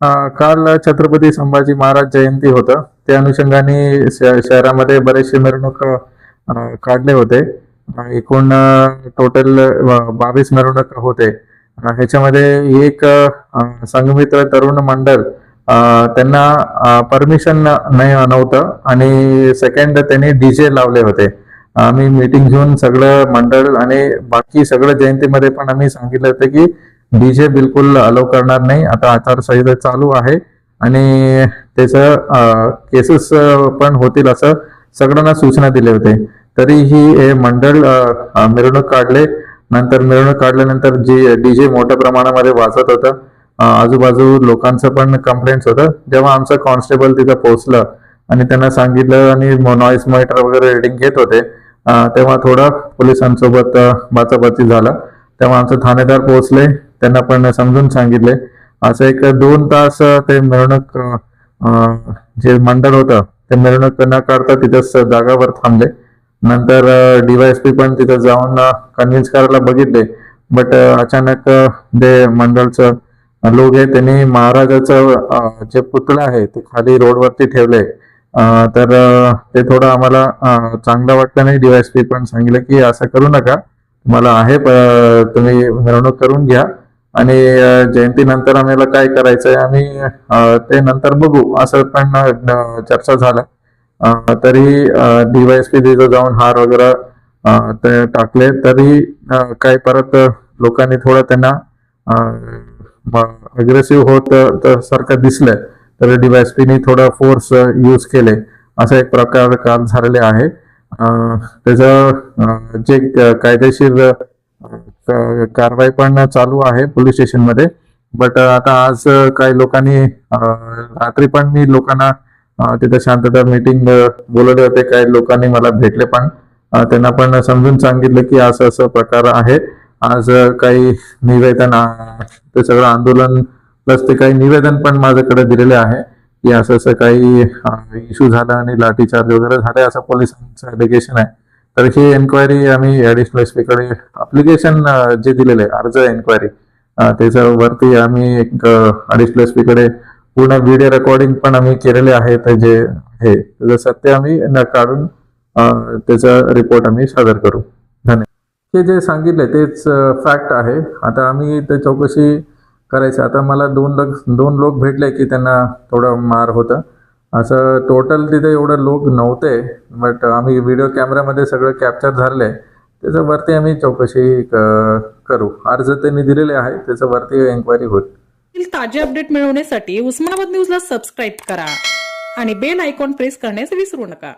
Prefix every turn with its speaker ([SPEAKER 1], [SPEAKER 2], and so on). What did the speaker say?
[SPEAKER 1] काल छत्रपती संभाजी महाराज जयंती होतं. त्या अनुषंगाने शहरामध्ये बरेचसे मिरवणूक काढले होते. एकूण टोटल बावीस मिरवणूक होते. ह्याच्यामध्ये एक संघमित्र तरुण मंडळ त्यांना परमिशन नाही नव्हतं. आणि सेकंड त्यांनी डीजे लावले होते. आम्ही मीटिंग घेऊन सगळं मंडळ आणि बाकी सगळं जयंतीमध्ये पण आम्ही सांगितलं होतं की डीजे बिलकुल अलो करणार नाही. आता आचारसंहिता चालू आहे आणि त्याचं केसेस पण होतील असं सगळ्यांना सूचना दिले होते. तरीही हे मंडळ मिरवणूक काढले. नंतर मिरवणूक काढल्यानंतर जी डीजे मोठ्या प्रमाणामध्ये वाजत होतं आजूबाजू लोकांचं पण कंप्लेंट्स होतं. जेव्हा आमचं कॉन्स्टेबल तिथं पोहोचलं आणि त्यांना सांगितलं आणि नॉईस मॉनिटर वगैरे रिडिंग घेत होते तेव्हा थोडं पोलिसांसोबत बाचाबाची झालं. तेव्हा आमचे ठाणेदार पोहोचले. त्यांना पण समजून सांगितले. असं एक दोन तास ते मिरवणूक जे मंडळ होतं ते मिरवणूक न करता तिथंच जागावर थांबले. नंतर डीवायएसपी पण तिथं जाऊन कन्व्हिन्स करायला बघितले. बट अचानक जे मंडळचं लोक आहे त्यांनी महाराजाचं जे पुतळा आहे ते खाली रोडवरती ठेवले. तर ते थोडं आम्हाला चांगलं वाटलं नाही. डीवायएसपी पण सांगितलं की असं करू नका. मला आहे तुम्ही मिरवणूक करून घ्या. आणि जयंतीनंतर आम्हाला काय करायचंय आम्ही ते नंतर बघू. असं पण चर्चा झाला तरी डीवायएसपी तिथं जाऊन हार वगैरे ते टाकले. तरी काय काही परत लोकांनी थोडं त्यांना अग्रेसिव्ह होत सारखं दिसलं. तर डीवायएसपीनी थोडं फोर्स यूज केले. असा एक प्रकार काल झालेले आहे. त्याचं जे कायदेशीर कारवाई पण चालू आहे पोलीस स्टेशनमध्ये. बट आता आज काही लोकांनी रात्री पण मी लोकांना तिथं शांतता मीटिंग बोलवले होते. काही लोकांनी मला भेटले पण त्यांना पण समजून सांगितलं की असं असं प्रकार आहे. आज काही निवेदन ते सगळं आंदोलन प्लस ते काही निवेदन पण माझ्याकडे दिलेले आहे की असं असं काही इश्यू झाला आणि लाठीचार्ज वगैरे झाले असं पोलिसांचं एलिगेशन आहे. तर ही एन्क्वायरी आम्ही ऍडिशनल एस पीकडे अप्लिकेशन जे दिलेले आहे, अर्ज एन्क्वायरी त्याच्यावरती आम्ही एक ऍडिशनल एस पीकडे पूर्ण व्हिडिओ रेकॉर्डिंग पण आम्ही केलेले आहेत जे हे. त्याचं सत्य आम्ही काढून त्याचा रिपोर्ट आम्ही सादर करू. धन्यवाद. हे जे सांगितले तेच फॅक्ट आहे. आता आम्ही ते चौकशी करायची. आता मला दोन लोक दोन लोक भेटले की त्यांना थोडं मार होतं. असं टोटल तिथे एवढं लोक नव्हते बट आम्ही व्हिडिओ कॅमेरामध्ये सगळं कॅप्चर झाले. त्याच्यावरती आम्ही चौकशी करू. अर्ज त्यांनी दिलेले आहे त्याच्यावरती एन्क्वायरी होईल.
[SPEAKER 2] ताजे अपडेट मिळवण्यासाठी उस्मानाबाद न्यूजला सबस्क्राईब करा आणि बेल आयकॉन प्रेस करण्यास विसरू नका.